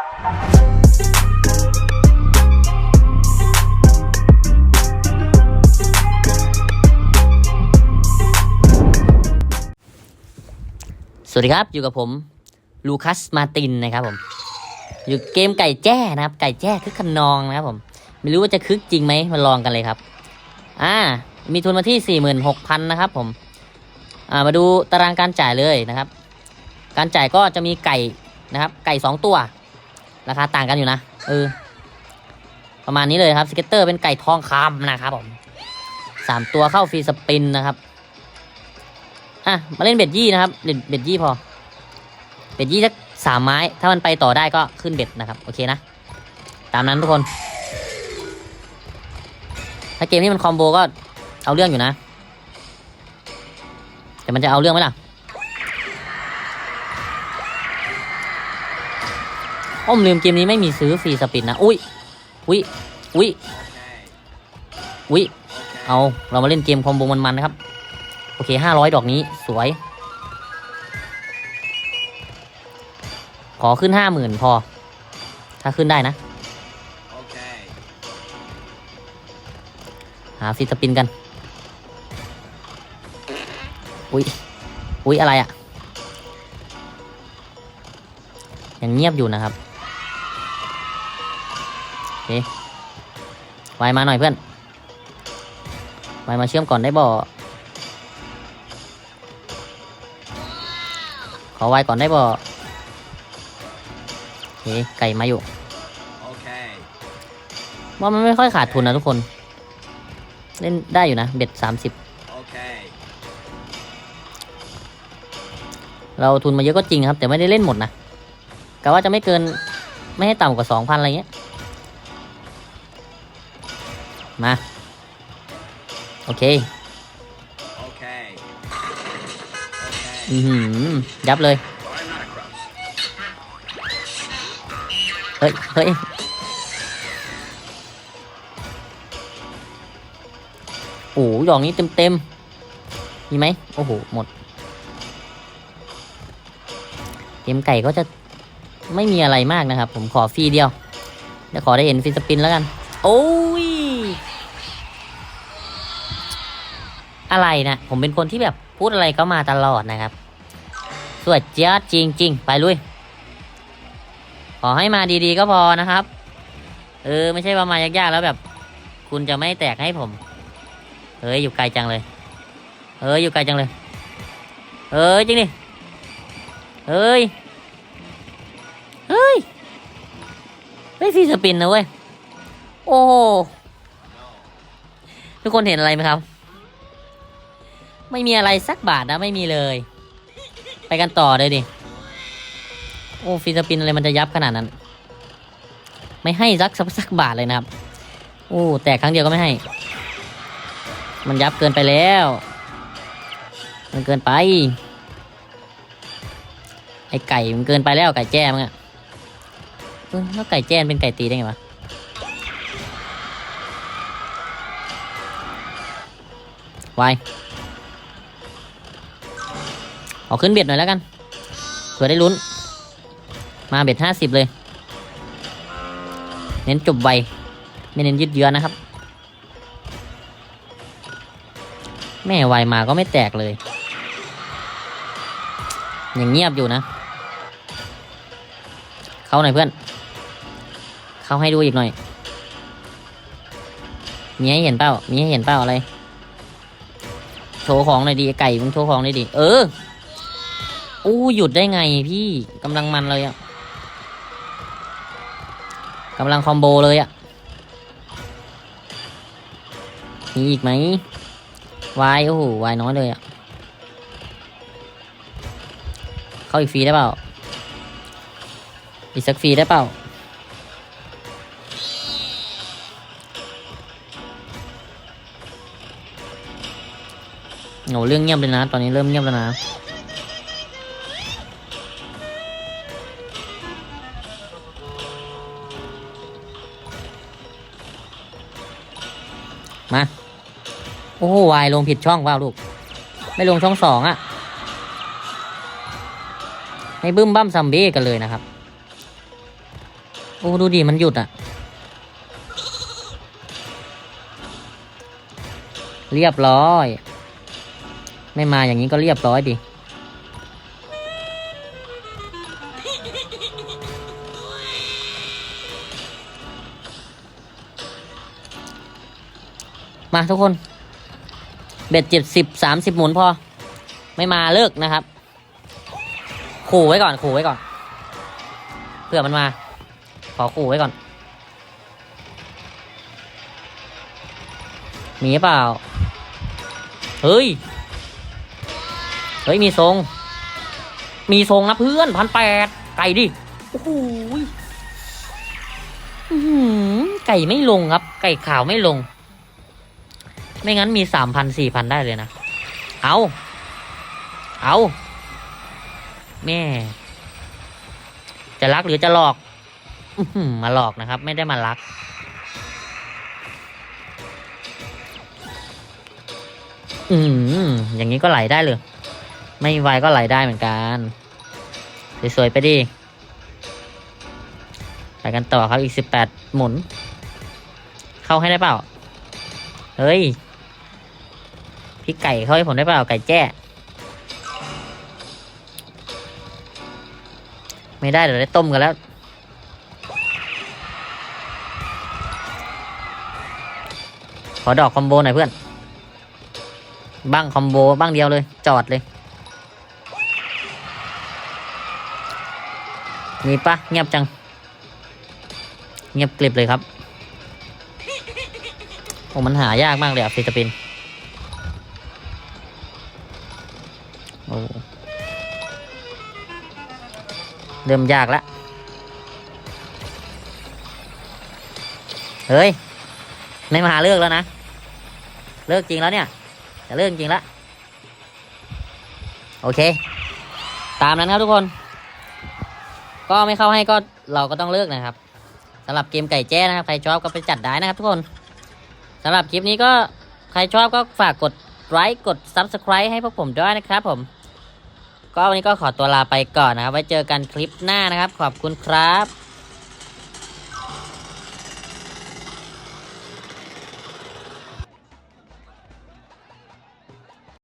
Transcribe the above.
สวัสดีครับ อยู่กับผม ลูคัสมาตินนะครับผม อยู่เกมไก่แจ้นะครับ ไก่แจ้คึกขนองนะครับผม ไม่รู้ว่าจะคึกจริงไหมมาลองกันเลยครับ อ่า มีทุนมาที่สี่หมื่นหกพันนะครับผม อ่า มาดูตารางการจ่ายเลยนะครับ การจ่ายก็จะมีไก่นะครับ ไก่สองตัว ราคาต่างกันอยู่นะเออประมาณนี้เลยครับสเก็ตเตอร์เป็นไก่ทองคำนะครับผมสามตัวเข้าฟรีสปินนะครับอะมาเล่นเบ็ดยี่นะครับเล่นเบ็ดยี่พอ เบ็ดยี่สักสามไม้ ถ้ามันไปต่อได้ก็ขึ้นเบ็ดนะครับ โอเคนะ ตามนั้นทุกคน ถ้าเกมนี้มันคอมโบก็เอาเรื่องอยู่นะ แต่มันจะเอาเรื่องไหมล่ะ อ้อมลืมเกมนี้ไม่มีซื้อฟรีสปินนะ อุ้ย อุ้ย อุ้ย อุ้ย เอา เรามาเล่นเกมคอมโบมันๆนะครับ โอเคห้าร้อยดอกนี้สวย ขอขึ้นห้าหมื่นพอ ถ้าขึ้นได้นะ หาฟิสปินกัน อุ้ย อุ้ยอะไรอะ่ะยังเงียบอยู่นะครับ เคไวมาหน่อยเพื่อนไวมาเชื่อมก่อนได้บ่ขอไวก่อนได้บ่โอเคไก่มาอยู่ Okay. ว่ามันไม่ค่อยขาดทุนนะทุกคน เล่นได้อยู่นะ เบ็ดสามสิบ Okay. เราทุนมาเยอะก็จริงครับ แต่ไม่ได้เล่นหมดนะกะว่าจะไม่เกินไม่ให้ต่ำกว่าสองพันอะไรเงี้ย มา โอเค Okay. อือหือยับเลย I'm not a cross. เฮ้ย เฮ้ย โอ้โหดอกนี้เต็มเต็มๆมีไหม โอ้โห หมด เกมไก่ก็จะไม่มีอะไรมากนะครับ ผมขอฟรีเดียว เดี๋ยวขอได้เห็นฟรีสปินแล้วกัน โอ้ย อะไรนะ ผมเป็นคนที่แบบพูดอะไรก็มาตลอดนะครับสวยเจ้าจริงๆไปลุย ขอให้มาดีๆก็พอนะครับ เออ ไม่ใช่ว่ามายากๆแล้วแบบ คุณจะไม่แตกให้ผม เฮ้ยอยู่ไกลจังเลย เฮ้ยอยู่ไกลจังเลย เฮ้ยจริงดิ เฮ้ย เฮ้ยเฮ้ยฟรีสปินนะเว้ย โอ้ ทุกคนเห็นอะไรไหมครับ ไม่มีอะไรสักบาทนะไม่มีเลย ไปกันต่อเลยดิ โอ้ฟรีสปินอะไรมันจะยับขนาดนั้น ไม่ให้สักสักสักบาทเลยนะครับ โอ้แตกครั้งเดียวก็ไม่ให้ มันยับเกินไปแล้ว มันเกินไป ไอไก่มันเกินไปแล้วไก่แจ้มันอะเออแล้วไก่แจ้มันเป็นไก่ตีได้ไงวะไว เอาขึ้นเบ็ดหน่อยแล้วกันเผื่อได้ลุ้น มาเบ็ดห้าสิบเลย เน้นจบไว ไม่เน้นยืดเยื้อนะครับ แม่ไวมาก็ไม่แตกเลย อย่างเงียบอยู่นะ เข้าหน่อยเพื่อน เข้าให้ดูอีกหน่อย มีให้เห็นเปล่ามีให้เห็นเปล่าอะไร โชว์ของหน่อยดีไก่มึงโชว์ของหน่อยดิเออ อู้หยุดได้ไงพี่กำลังมันเลยอะกำลังคอมโบเลยอะมีอีกไหมวายโอ้โหวายน้อยเลยอะเข้าอีกฟรีได้เปล่า อีกสักฟรีได้เปล่าโหเรื่องเงียบเลยนะ ตอนนี้เริ่มเงียบแล้วนะ มา โอ้วายลงผิดช่องว้าลูก ไม่ลงช่องสองอะไม่บึ้มบั้มซัมเบ้กันเลยนะครับ โอ้ดูดิมันหยุดอะเรียบร้อย ไม่มาอย่างนี้ก็เรียบร้อยดิ มาทุกคน เบ็ดเจ็ดสิบสามสิบหมุนพอ ไม่มาเลิกนะครับ ขู่ไว้ก่อน ขู่ไว้ก่อน เผื่อมันมา ขอขู่ไว้ก่อน มีเปล่า เฮ้ย เฮ้ย มีทรง มีทรงนะเพื่อนพันแปดไก่ดิ โอ้โหไก่ไม่ลงครับ ไก่ขาวไม่ลง ไม่งั้นมีสามพันสี่พันได้เลยนะ เอา เอา แม่ จะรักหรือจะหลอกอมาหลอกนะครับ ไม่ได้มารัก อืมอย่างนี้ก็ไหลได้เลย ไม่ไวก็ไหลได้เหมือนกัน สวยๆไปดิ ไปกันต่อครับอีกสิบแปดหมุน เข้าให้ได้เปล่า เฮ้ย พี่ไก่เข้าให้ผมได้เปล่าไก่แจ้ ไม่ได้เดี๋ยวได้ต้มกันแล้ว ขอดอกคอมโบหน่อยเพื่อนบ้างคอมโบบ้างเดียวเลย จอดเลย มีปะเงียบจัง เงียบกริบเลยครับโอ้มันหายากมากเลยอะฟิสปิน เริ่มยากล้วเฮ้ยไม่มาเลิกแล้วนะ เลิกจริงแล้วเนี่ยจะเลิกจริงแล้วโอเค ตามนั้นครับทุกคน ก็ไม่เข้าให้ก็เราก็ต้องเลิกนะครับสำหรับเกมไก่แจ้นะครับ ใครชอบก็ไปจัดได้นะครับทุกคนสำหรับคลิปนี้ก็ใครชอบก็ฝากกดไลค์กด Subscribe ให้พวกผมด้วยนะครับผม ก็วันนี้ก็ขอตัวลาไปก่อนนะครับ ไว้เจอกันคลิปหน้านะครับ ขอบคุณครับ